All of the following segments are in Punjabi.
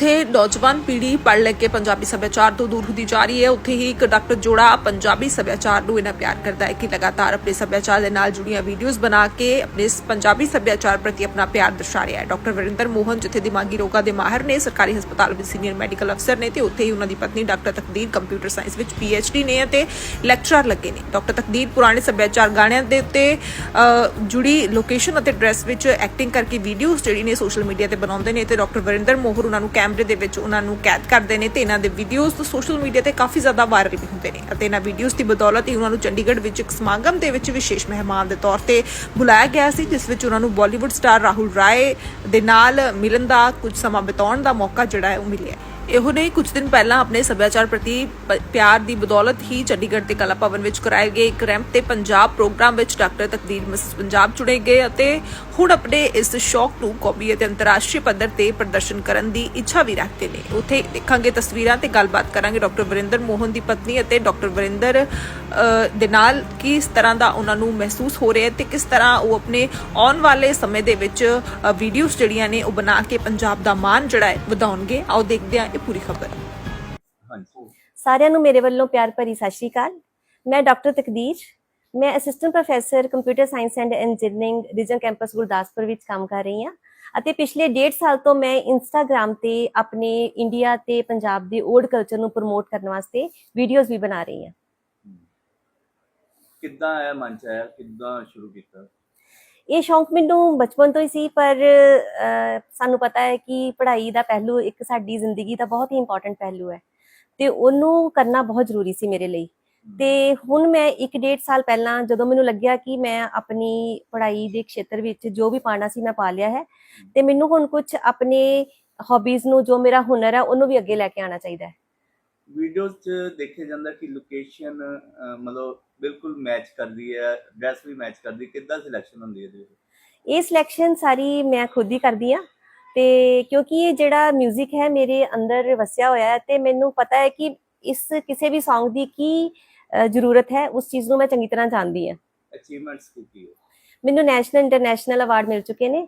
ਜਿੱਥੇ ਨੌਜਵਾਨ ਪੀੜ੍ਹੀ ਪੜ੍ਹ ਲੈ ਕੇ ਪੰਜਾਬੀ ਸੱਭਿਆਚਾਰ ਤੋਂ ਦੂਰ ਹੁੰਦੀ ਜਾ ਰਹੀ ਹੈ, ਉੱਥੇ ਹੀ ਇੱਕ ਡਾਕਟਰ ਜੋੜਾ ਪੰਜਾਬੀ ਸੱਭਿਆਚਾਰ ਨੂੰ ਇਹਨਾਂ ਪਿਆਰ ਕਰਦਾ ਹੈ ਕਿ ਲਗਾਤਾਰ ਆਪਣੇ ਸੱਭਿਆਚਾਰ ਦੇ ਨਾਲ ਜੁੜੀਆਂ ਵੀਡੀਓਜ਼ ਬਣਾ ਕੇ ਆਪਣੇ ਪੰਜਾਬੀ ਸੱਭਿਆਚਾਰ ਪ੍ਰਤੀ ਆਪਣਾ ਪਿਆਰ ਦਰਸਾ ਰਿਹਾ ਹੈ। ਡਾਕਟਰ ਵਰਿੰਦਰ ਮੋਹਨ, ਜਿੱਥੇ ਦਿਮਾਗੀ ਰੋਗਾਂ ਦੇ ਮਾਹਿਰ ਨੇ, ਸਰਕਾਰੀ ਹਸਪਤਾਲ ਵਿੱਚ ਸੀਨੀਅਰ ਮੈਡੀਕਲ ਅਫਸਰ ਨੇ ਤੇ ਉੱਥੇ ਹੀ ਉਹਨਾਂ ਦੀ ਪਤਨੀ ਡਾਕਟਰ ਤਕਦੀਰ ਕੰਪਿਊਟਰ ਸਾਇੰਸ ਵਿੱਚ ਡੀ ਨੇ ਅਤੇ ਲੈਕਚਰਰ ਲੱਗੇ ਨੇ। ਡਾਕਟਰ ਤਕਦੀਰ ਪੁਰਾਣੇ ਸੱਭਿਆਚਾਰ ਗਾਣਿਆਂ ਦੇ ਉੱਤੇ ਜੁੜੀ ਲੋਕੇਸ਼ਨ ਅਤੇ ਡਰੈਸ ਵਿੱਚ ਐਕਟਿੰਗ ਕਰਕੇ ਵੀਡੀਓਜ਼ ਜਿਹੜੀ ਨੇ ਸੋਸ਼ਲ ਮੀਡੀਆ ਤੇ ਬਣਾਉਂਦੇ ਨੇ ਤੇ ਡਾਕਟਰ ਵਰਿੰਦਰ ਮੋਹਰ ਉਹਨਾਂ ਨੂੰ ਕੈਮ ਕੈਮਰੇ ਦੇ ਵਿੱਚ ਉਹਨਾਂ ਨੂੰ ਕੈਦ ਕਰਦੇ ਨੇ ਤੇ ਇਹਨਾਂ ਦੇ ਵੀਡੀਓਜ਼ ਸੋਸ਼ਲ ਮੀਡੀਆ ਤੇ ਕਾਫੀ ਜ਼ਿਆਦਾ ਵਾਇਰਲ ਵੀ ਹੁੰਦੇ ਨੇ। ਅਤੇ ਇਹਨਾਂ ਵੀਡੀਓਜ਼ ਦੀ ਬਦੌਲਤ ਹੀ ਉਹਨਾਂ ਨੂੰ ਚੰਡੀਗੜ੍ਹ ਵਿੱਚ ਇੱਕ ਸਮਾਗਮ ਦੇ ਵਿੱਚ ਵਿਸ਼ੇਸ਼ ਮਹਿਮਾਨ ਦੇ ਤੌਰ ਤੇ ਬੁਲਾਇਆ ਗਿਆ ਸੀ, ਜਿਸ ਵਿੱਚ ਉਹਨਾਂ ਨੂੰ ਬਾਲੀਵੁੱਡ ਸਟਾਰ ਰਾਹੁਲ ਰਾਏ ਦੇ ਨਾਲ ਮਿਲਣ ਦਾ ਕੁਝ ਸਮਾਂ ਬਿਤਾਉਣ ਦਾ ਮੌਕਾ ਜਿਹੜਾ ਹੈ ਉਹ ਮਿਲਿਆ। ਇਹੋ ਨੇ ਕੁਝ ਦਿਨ ਪਹਿਲਾਂ ਆਪਣੇ ਸੱਭਿਆਚਾਰ ਪ੍ਰਤੀ ਪਿਆਰ ਦੀ ਬਦੌਲਤ ਹੀ ਚੰਡੀਗੜ੍ਹ ਦੇ ਕਲਾ ਭਵਨ ਵਿੱਚ ਕਰਾਏ ਗਏ ਇੱਕ ਰੈਂਪ ਤੇ ਪੰਜਾਬ ਪ੍ਰੋਗਰਾਮ ਵਿੱਚ ਡਾਕਟਰ ਤਕਦੀਰ ਮਿਸ ਪੰਜਾਬ ਚੁਣੇ ਗਏ ਅਤੇ ਹੁਣ ਆਪਣੇ ਇਸ ਸ਼ੌਕ ਨੂੰ ਕੌਮੀ ਅਤੇ ਅੰਤਰਰਾਸ਼ਟਰੀ ਪੱਧਰ ਤੇ ਪ੍ਰਦਰਸ਼ਨ ਕਰਨ ਦੀ ਇੱਛਾ ਵੀ ਰੱਖਦੇ ਨੇ। ਉੱਥੇ ਦੇਖਾਂਗੇ ਤਸਵੀਰਾਂ ਤੇ ਗੱਲਬਾਤ ਕਰਾਂਗੇ ਡਾਕਟਰ ਵਰਿੰਦਰ ਮੋਹਨ ਦੀ ਪਤਨੀ ਅਤੇ ਡਾਕਟਰ ਵਰਿੰਦਰ ਦੇ ਨਾਲ ਕਿਸ ਤਰ੍ਹਾਂ ਦਾ ਉਹਨਾਂ ਨੂੰ ਮਹਿਸੂਸ ਹੋ ਰਿਹਾ ਹੈ ਤੇ ਕਿਸ ਤਰ੍ਹਾਂ ਉਹ ਆਪਣੇ ਆਉਣ ਵਾਲੇ ਸਮੇਂ ਦੇ ਵਿੱਚ ਅ, ਵੀਡੀਓਜ਼ ਜਿਹੜੀਆਂ ਨੇ ਉਹ ਬਣਾ ਕੇ ਪੰਜਾਬ ਦਾ ਮਾਣ ਜਿਹੜਾ ਹੈ ਵਧਾਉਣਗੇ। ਆਓ ਦੇਖਦੇ ਹਾਂ ਪੂਰੀ ਖਬਰ। ਹਾਂਜੀ। ਸਾਰਿਆਂ ਨੂੰ ਮੇਰੇ ਵੱਲੋਂ ਪਿਆਰ ਭਰੀ ਸਤਿ ਸ਼੍ਰੀ ਅਕਾਲ। ਮੈਂ ਡਾਕਟਰ ਤਕਦੀਰ ਮੈਂ assistant professor computer science and engineering region campus Gurdaspur ਵਿੱਚ ਕੰਮ ਕਰ ਰਹੀ ਹਾਂ ਅਤੇ ਪਿਛਲੇ 1.5 ਸਾਲ ਤੋਂ ਮੈਂ ਇੰਸਟਾਗ੍ਰam ਤੇ ਆਪਣੇ ਇੰਡੀਆ ਤੇ ਪੰਜਾਬ ਦੇ ਓਲਡ ਕਲਚਰ ਨੂੰ ਪ੍ਰਮੋਟ ਕਰਨ ਵਾਸਤੇ ਵੀਡੀਓਜ਼ ਵੀ ਬਣਾ ਰਹੀ ਹਾਂ। ਕਿੱਦਾਂ ਆਇਆ ਮਨ ਚ ਆਇਆ? ਕਿੱਦਾਂ ਸ਼ੁਰੂ ਕੀਤਾ? ਇਹ ਸ਼ੌਂਕ ਮੈਨੂੰ ਬਚਪਨ ਤੋਂ ਹੀ ਸੀ, ਪਰ ਸਾਨੂੰ ਪਤਾ ਹੈ ਕਿ ਪੜ੍ਹਾਈ ਦਾ ਪਹਿਲੂ ਇੱਕ ਸਾਡੀ ਜ਼ਿੰਦਗੀ ਦਾ ਬਹੁਤ ਹੀ ਇੰਪੋਰਟੈਂਟ ਪਹਿਲੂ ਹੈ ਤੇ ਉਹਨੂੰ ਕਰਨਾ ਬਹੁਤ ਜ਼ਰੂਰੀ ਸੀ ਮੇਰੇ ਲਈ। ਤੇ ਹੁਣ ਮੈਂ ਇੱਕ ਡੇਢ ਸਾਲ ਪਹਿਲਾਂ ਜਦੋਂ ਮੈਨੂੰ ਲੱਗਿਆ ਕਿ ਮੈਂ ਆਪਣੀ ਪੜ੍ਹਾਈ ਦੇ ਖੇਤਰ ਵਿੱਚ ਜੋ ਵੀ ਪਾਣਾ ਸੀ ਮੈਂ ਪਾ ਲਿਆ ਹੈ ਤੇ ਮੈਨੂੰ ਹੁਣ ਕੁਝ ਆਪਣੇ ਹੌਬੀਜ਼ ਨੂੰ ਜੋ ਮੇਰਾ ਹੁਨਰ ਹੈ ਉਹਨੂੰ ਵੀ ਅੱਗੇ ਲੈ ਕੇ ਆਉਣਾ ਚਾਹੀਦਾ ਹੈ। ਵੀਡੀਓਜ਼ ਚ ਦੇਖਿਆ ਜਾਂਦਾ ਕਿ ਲੋਕੇਸ਼ਨ ਮਤਲਬ ਬਿਲਕੁਲ ਮੈਚ ਕਰਦੀ ਹੈ ਡਰੈਸ ਵੀ ਮੈਚ ਕਰਦੀ। ਕਿੱਦਾਂ ਸਿਲੈਕਸ਼ਨ ਹੁੰਦੀ ਹੈ ਇਹਦੇ ਵਿੱਚ? ਇਹ ਸਿਲੈਕਸ਼ਨ ਸਾਰੀ ਮੈਂ ਖੁਦ ਹੀ ਕਰਦੀ ਆ ਤੇ ਕਿਉਂਕਿ ਇਹ ਜਿਹੜਾ 뮤직 ਹੈ ਮੇਰੇ ਅੰਦਰ ਵਸਿਆ ਹੋਇਆ ਹੈ ਤੇ ਮੈਨੂੰ ਪਤਾ ਹੈ ਕਿ ਇਸ ਕਿਸੇ ਵੀ Song ਦੀ ਕੀ ਅ, ਜ਼ਰੂਰਤ ਹੈ ਉਸ ਚੀਜ਼ ਨੂੰ ਮੈਂ ਚੰਗੀ ਤਰ੍ਹਾਂ ਜਾਣਦੀ ਆ ਅਚੀਵਮੈਂਟਸ ਕੀ ਕੀ ਹੈ ਮੈਨੂੰ ਨੈਸ਼ਨਲ ਇੰਟਰਨੈਸ਼ਨਲ ਅਵਾਰਡ ਮਿਲ ਚੁੱਕੇ ਨੇ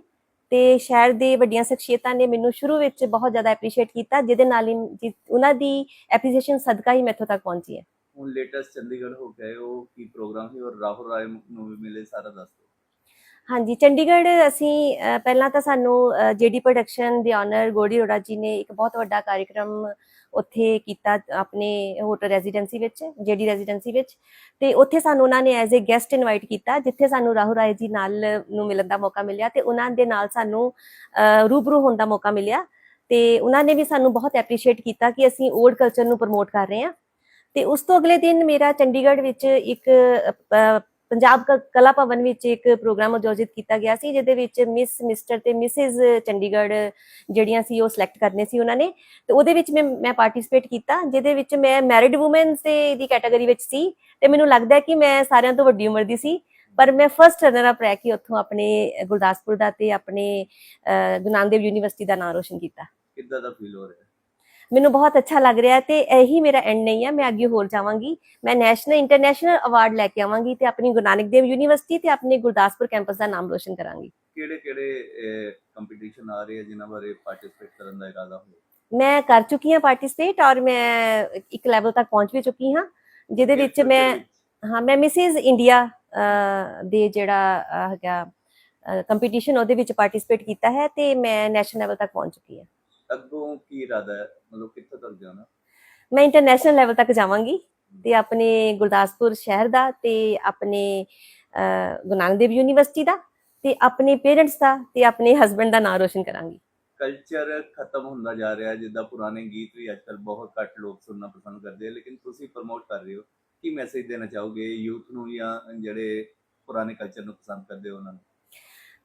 ਤੇ ਸ਼ਹਿਰ ਦੇ ਵੱਡੀਆਂ ਸ਼ਖਸੀਅਤਾਂ ਨੇ ਮੈਨੂੰ ਸ਼ੁਰੂ ਵਿੱਚ ਬਹੁਤ ਜ਼ਿਆਦਾ ਐਪਰੀਸ਼ੀਏਟ ਕੀਤਾ ਜਿਹਦੇ ਨਾਲ ਹੀ ਉਹਨਾਂ ਦੀ ਐਪਰੀਸ਼ੀਏਸ਼ਨ ਸਦਕਾ ਹੀ ਮੈਂ ਇੱਥੋਂ ਤੱਕ ਪਹੁੰਚੀ ਹੈ। ਹੁਣ ਲੇਟੈਸਟ ਚੰਡੀਗੜ੍ਹ ਹੋ ਗਏ ਉਹ ਕੀ ਪ੍ਰੋਗਰਾਮ ਸੀ ਔਰ ਰਾਹੁਲ ਰਾਏ ਨੂੰ ਵੀ ਮਿਲੇ ਸਾਰਾ ਦੱਸ ਦਿਓ। ਹਾਂਜੀ ਚੰਡੀਗੜ੍ਹ ਅਸੀਂ ਪਹਿਲਾਂ ਤਾਂ ਸਾਨੂੰ ਜੀਡੀ ਪ੍ਰੋਡਕਸ਼ਨ ਦੇ ਆਨਰ ਗੋੜੀ ਰੋੜਾ ਜੀ ਨੇ ਇੱਕ ਬਹੁਤ ਵੱਡਾ ਕਾਰਜਕ੍ਰਮ ਉੱਥੇ ਕੀਤਾ ਆਪਣੇ ਹੋਟਲ ਰੈਜ਼ੀਡੈਂਸੀ ਵਿੱਚ ਜੀਡੀ ਰੈਜ਼ੀਡੈਂਸੀ ਵਿੱਚ। ਤੇ ਉੱਥੇ ਸਾਨੂੰ ਉਹਨਾਂ ਨੇ ਐਜ਼ ਅ ਗੈਸਟ ਇਨਵਾਈਟ ਕੀਤਾ, ਜਿੱਥੇ ਸਾਨੂੰ ਰਾਹੁਲ ਰਾਏ ਜੀ ਨਾਲ ਨੂੰ ਮਿਲਣ ਦਾ ਮੌਕਾ ਮਿਲਿਆ ਤੇ ਉਹਨਾਂ ਦੇ ਨਾਲ ਸਾਨੂੰ ਰੂਬਰੂ ਹੋਣ ਦਾ ਮੌਕਾ ਮਿਲਿਆ। ਤੇ ਉਹਨਾਂ ਨੇ ਵੀ ਸਾਨੂੰ ਬਹੁਤ ਐਪਰੀਸ਼ੀਏਟ ਕੀਤਾ ਕਿ ਅਸੀਂ ਓਲਡ ਕਲਚਰ ਨੂੰ ਪ੍ਰਮੋਟ ਕਰ ਰਹੇ ਹਾਂ। ਤੇ ਉਸ ਤੋਂ ਅਗਲੇ ਦਿਨ ਮੇਰਾ ਚੰਡੀਗੜ੍ਹ ਵਿੱਚ ਇੱਕ ਪੰਜਾਬ ਕਲਾ ਭਵਨ ਵਿੱਚ ਇੱਕ ਪ੍ਰੋਗਰਾਮ ਆਯੋਜਿਤ ਕੀਤਾ ਗਿਆ ਸੀ ਜਿਹਦੇ ਵਿੱਚ ਮਿਸ ਮਿਸਟਰ ਤੇ ਮਿਸਿਸ ਚੰਡੀਗੜ੍ਹ ਜਿਹੜੀਆਂ ਸੀ ਉਹ ਸਿਲੈਕਟ ਕਰਨੇ ਸੀ ਉਹਨਾਂ ਨੇ। ਤੇ ਉਹਦੇ ਵਿੱਚ ਮੈਂ ਮੈਂ ਪਾਰਟਿਸਿਪੇਟ ਕੀਤਾ ਜਿਹਦੇ ਵਿੱਚ ਮੈਂ ਮੈਰਿਡ ਔਮਨਸ ਦੇ ਦੀ ਕੈਟਾਗਰੀ ਵਿੱਚ ਸੀ ਤੇ ਮੈਨੂੰ ਲੱਗਦਾ ਕਿ ਮੈਂ ਸਾਰਿਆਂ ਤੋਂ ਵੱਡੀ ਉਮਰ ਦੀ ਸੀ ਪਰ ਮੈਂ ਫਰਸਟ ਰਨਰ ਅਪ ਰਹਿ ਕੇ ਉੱਥੋਂ ਆਪਣੇ ਗੁਰਦਾਸਪੁਰ ਦਾ ਤੇ ਆਪਣੇ ਅਹ, ਗੁਰੂ ਨਾਨਕ ਦੇਵ ਯੂਨੀਵਰਸਿਟੀ ਦਾ ਨਾਮ ਰੋਸ਼ਨ ਕੀਤਾ। ਕਿੱਦਾਂ ਦਾ ਫੀਲ ਹੋ ਰਿਹਾ? ਮੈਨੂੰ ਬਹੁਤ ਅੱਛਾ ਲੱਗ ਰਿਹਾ ਤੇ ਇਹੀ ਮੇਰਾ ਐਂਡ ਨਹੀਂ ਹੈ ਮੈਂ ਅੱਗੇ ਹੋਰ ਜਾਵਾਂਗੀ। ਮੈਂ ਨੈਸ਼ਨਲ ਇੰਟਰਨੈਸ਼ਨਲ ਅਵਾਰਡ ਲੈ ਕੇ ਆਵਾਂਗੀ ਤੇ ਆਪਣੀ ਗੁਰੂ ਨਾਨਕ ਦੇਵ ਯੂਨੀਵਰਸਿਟੀ ਤੇ ਆਪਣੇ ਗੁਰਦਾਸਪੁਰ ਕੈਂਪਸ ਦਾ ਨਾਮ ਰੋਸ਼ਨ ਕਰਾਂਗੀ। ਕਿਹੜੇ ਕਿਹੜੇ ਕੰਪੀਟੀਸ਼ਨ ਆ ਰਹੇ ਆ ਜਿਨ੍ਹਾਂ ਬਾਰੇ ਪਾਰਟਿਸਿਪੇਟ ਕਰਨ ਦਾ ਇਰਾਦਾ ਹੋਵੇ ਮੈਂ ਕਰ ਚੁੱਕੀ ਹਾਂ ਪਾਰਟਿਸਿਪੇਟ ਔਰ ਮੈਂ ਇੱਕ ਲੈਵਲ ਤੱਕ ਪਹੁੰਚ ਵੀ ਚੁੱਕੀ ਹਾਂ ਜਿਹਦੇ ਵਿੱਚ ਮੈਂ ਹਾਂ ਮੈਂ ਮਿਸਿਸ ਇੰਡੀਆ ਦੇ ਜਿਹੜਾ ਹੈਗਾ ਕੰਪੀਟੀਸ਼ਨ ਉਹਦੇ ਵਿੱਚ ਪਾਰਟਿਸਿਪੇਟ ਕੀਤਾ ਹੈ ਤੇ ਮੈਂ ਨੈਸ਼ਨਲ ਲੈਵਲ ਤੱਕ ਪਹੁੰਚ ਚੁੱਕੀ ਹਾਂ। ਅੱਗੋਂ ਕੀ ਇਰਾਦਾ ਹੈ? ਮਤਲਬ ਕਿੱਥੇ ਤੱਕ ਜਾਣਾ? ਮੈਂ ਇੰਟਰਨੈਸ਼ਨਲ ਲੈਵਲ ਤੱਕ ਜਾਵਾਂਗੀ ਤੇ ਆਪਣੇ ਗੁਰਦਾਸਪੁਰ ਸ਼ਹਿਰ ਦਾ ਤੇ ਆਪਣੇ ਗੁਰੂ ਨਾਨਕ ਦੇਵ ਯੂਨੀਵਰਸਿਟੀ ਦਾ ਤੇ ਆਪਣੇ ਪੇਰੈਂਟਸ ਦਾ ਤੇ ਆਪਣੇ ਹਸਬੰਡ ਦਾ ਨਾਮ ਰੋਸ਼ਨ ਕਰਾਂਗੀ। ਕਲਚਰ ਖਤਮ ਹੁੰਦਾ ਜਾ ਰਿਹਾ ਜਿੱਦਾਂ ਪੁਰਾਣੇ ਗੀਤ ਵੀ ਅੱਜਕੱਲ ਬਹੁਤ ਘੱਟ ਲੋਕ ਸੁਣਨਾ ਪਸੰਦ ਕਰਦੇ ਆ ਲੇਕਿਨ ਤੁਸੀਂ ਪ੍ਰਮੋਟ ਕਰ ਰਹੇ ਹੋ। ਕੀ ਮੈਸੇਜ ਦੇਣਾ ਚਾਹੋਗੇ? ਯੂਥ ਨੂੰ ਜਾਂ ਜਿਹੜੇ ਪੁਰਾਣੇ ਕਲਚਰ ਨੂੰ ਪਸੰਦ ਕਰਦੇ ਹੋ ਉਹਨਾਂ ਨੂੰ?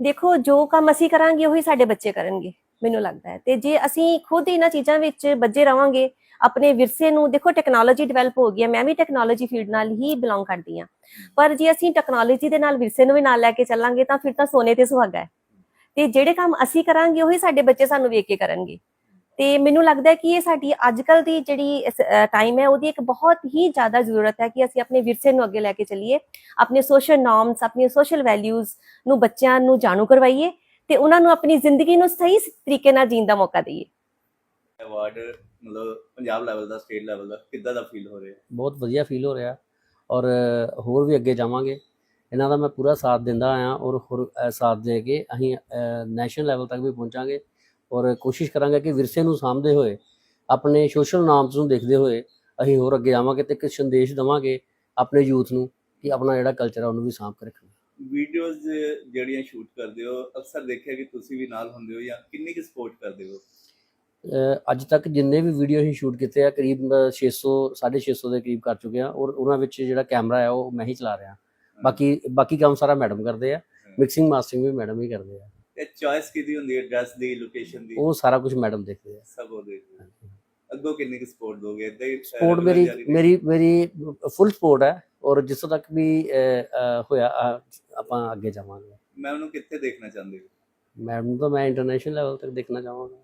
ਦੇਖੋ, ਜੋ ਕੰਮ ਅਸੀਂ ਕਰਾਂਗੇ, ਉਹੀ ਸਾਡੇ ਬੱਚੇ ਕਰਨਗੇ, ਮੈਨੂੰ ਲੱਗਦਾ ਹੈ। ਤੇ ਜੇ ਅਸੀਂ ਖੁਦ ਇਹਨਾਂ ਚੀਜ਼ਾਂ ਵਿੱਚ ਵੱਜੇ ਰਵਾਂਗੇ, ਆਪਣੇ ਵਿਰਸੇ ਨੂੰ, ਦੇਖੋ ਟੈਕਨੋਲੋਜੀ ਡਿਵੈਲਪ ਹੋ ਗਈ ਹੈ, ਮੈਂ ਵੀ ਟੈਕਨੋਲੋਜੀ ਫੀਲਡ ਨਾਲ ਹੀ ਬਿਲੋਂਗ ਕਰਦੀ ਹਾਂ। ਪਰ ਜੇ ਅਸੀਂ ਟੈਕਨੋਲੋਜੀ ਦੇ ਨਾਲ ਵਿਰਸੇ ਨੂੰ ਵੀ ਨਾਲ ਲੈ ਕੇ ਚੱਲਾਂਗੇ, ਤਾਂ ਫਿਰ ਤਾਂ ਸੋਨੇ ਤੇ ਸੁਹਾਗਾ ਹੈ। ਤੇ ਜਿਹੜੇ ਕੰਮ ਅਸੀਂ ਕਰਾਂਗੇ, ਉਹੀ ਸਾਡੇ ਬੱਚੇ ਸਾਨੂੰ ਵੇਖ ਕੇ ਕਰਨਗੇ। ਤੇ ਮੈਨੂੰ ਲੱਗਦਾ ਹੈ ਕਿ ਇਹ ਸਾਡੀ ਅੱਜਕੱਲ ਦੀ ਜਿਹੜੀ ਟਾਈਮ ਹੈ ਉਹਦੀ ਇੱਕ ਬਹੁਤ ਹੀ ਜ਼ਿਆਦਾ ਜ਼ਰੂਰਤ ਹੈ ਕਿ ਅਸੀਂ ਆਪਣੇ ਵਿਰਸੇ ਨੂੰ ਅੱਗੇ ਲੈ ਕੇ ਚੱਲੀਏ ਆਪਣੇ ਸੋਸ਼ਲ ਨਾਰਮਸ ਆਪਣੀਆਂ ਸੋਸ਼ਲ ਵੈਲਿਊਜ਼ ਨੂੰ ਬੱਚਿਆਂ ਨੂੰ ਜਾਣੂ ਕਰਵਾਈਏ ਤੇ ਉਹਨਾਂ ਨੂੰ ਆਪਣੀ ਜ਼ਿੰਦਗੀ ਨੂੰ ਸਹੀ ਤਰੀਕੇ ਨਾਲ ਜੀਣ ਦਾ ਮੌਕਾ ਦਈਏ। ਅਵਾਰਡ ਮਤਲਬ ਪੰਜਾਬ ਲੈਵਲ ਦਾ ਸਟੇਟ ਲੈਵਲ ਦਾ ਕਿੱਦਾਂ ਦਾ ਫੀਲ ਹੋ ਰਿਹਾ? ਬਹੁਤ ਵਧੀਆ ਫੀਲ ਹੋ ਰਿਹਾ ਔਰ ਹੋਰ ਵੀ ਅੱਗੇ ਜਾਵਾਂਗੇ। ਇਹਨਾਂ ਦਾ ਮੈਂ ਪੂਰਾ ਸਾਥ ਦਿੰਦਾ ਆਇਆ ਔਰ ਹੋਰ ਸਾਥ ਦੇ ਕੇ ਅਸੀਂ ਨੈਸ਼ਨਲ ਲੈਵਲ ਤੱਕ ਵੀ ਪਹੁੰਚਾਂਗੇ। ਔਰ ਕੋਸ਼ਿਸ਼ ਕਰਾਂਗੇ ਕਿ ਵਿਰਸੇ ਨੂੰ ਸਾਂਭਦੇ ਹੋਏ ਆਪਣੇ ਸੋਸ਼ਲ ਨਾਰਮਸ ਨੂੰ ਦੇਖਦੇ ਹੋਏ ਅਸੀਂ ਹੋਰ ਅੱਗੇ ਜਾਵਾਂਗੇ ਤੇ ਇੱਕ ਸੰਦੇਸ਼ ਦਵਾਂਗੇ ਆਪਣੇ ਯੂਥ ਨੂੰ ਕਿ ਆਪਣਾ ਜਿਹੜਾ ਕਲਚਰ ਹੈ ਉਹਨੂੰ ਵੀ ਸਾਂਭ ਕੇ ਰੱਖਣਾ। ਵੀਡੀਓਜ਼ ਜਿਹੜੀਆਂ ਸ਼ੂਟ ਕਰਦੇ ਹੋ ਅਕਸਰ ਦੇਖਿਆ ਕਿ ਤੁਸੀਂ ਵੀ ਨਾਲ ਹੁੰਦੇ ਹੋ ਜਾਂ ਕਿੰਨੀ ਕੁ ਸਪੋਰਟ ਕਰਦੇ ਹੋ? ਅੱਜ ਤੱਕ ਜਿੰਨੇ ਵੀ ਵੀਡੀਓ ਅਸੀਂ ਸ਼ੂਟ ਕੀਤੇ ਆ ਕਰੀਬ ਅ, 600 650 ਦੇ ਕਰੀਬ ਕਰ ਚੁੱਕੇ ਆ ਔਰ ਉਹਨਾਂ ਵਿੱਚ ਜਿਹੜਾ ਕੈਮਰਾ ਹੈ ਉਹ ਮੈਂ ਹੀ ਚਲਾ ਰਿਹਾ। ਬਾਕੀ ਬਾਕੀ ਕੰਮ ਸਾਰਾ ਮੈਡਮ ਕਰਦੇ ਆ ਮਿਕਸਿੰਗ ਮਾਸਟਰਿੰਗ ਵੀ ਮੈਡਮ ਹੀ ਕਰਦੇ ਆ। ਇਹ ਚੋਇਸ ਕਿਹਦੀ ਹੁੰਦੀ ਹੈ? ਡਰੈਸ ਦੀ ਲੋਕੇਸ਼ਨ ਦੀ? ਉਹ ਸਾਰਾ ਕੁਝ ਮੈਡਮ ਦੇਖਦੇ ਆ। ਸਭ ਉਹ ਦੇਖਦੇ ਅੱਗੋਂ ਕਿੰਨੀ ਕੁ ਸਪੋਰਟ ਦੋਗੇ? ਇਦਾਂ ਹੀ ਸਪੋਰਟ ਮੇਰੀ ਮੇਰੀ ਮੇਰੀ ਫੁੱਲ ਸਪੋਰਟ ਹੈ ਔਰ ਜਿੱਥੋਂ ਤੱਕ ਵੀ ਹੋਇਆ ਆਪਾਂ ਅੱਗੇ ਜਾਵਾਂਗੇ। ਮੈਂ ਉਹਨੂੰ ਕਿੱਥੇ ਦੇਖਣਾ ਚਾਹੁੰਦੀ ਮੈਡਮ ਨੂੰ ਤਾਂ ਮੈਂ ਇੰਟਰਨੈਸ਼ਨਲ ਲੈਵਲ ਤੱਕ ਦੇਖਣਾ ਚਾਹਾਂਗਾ।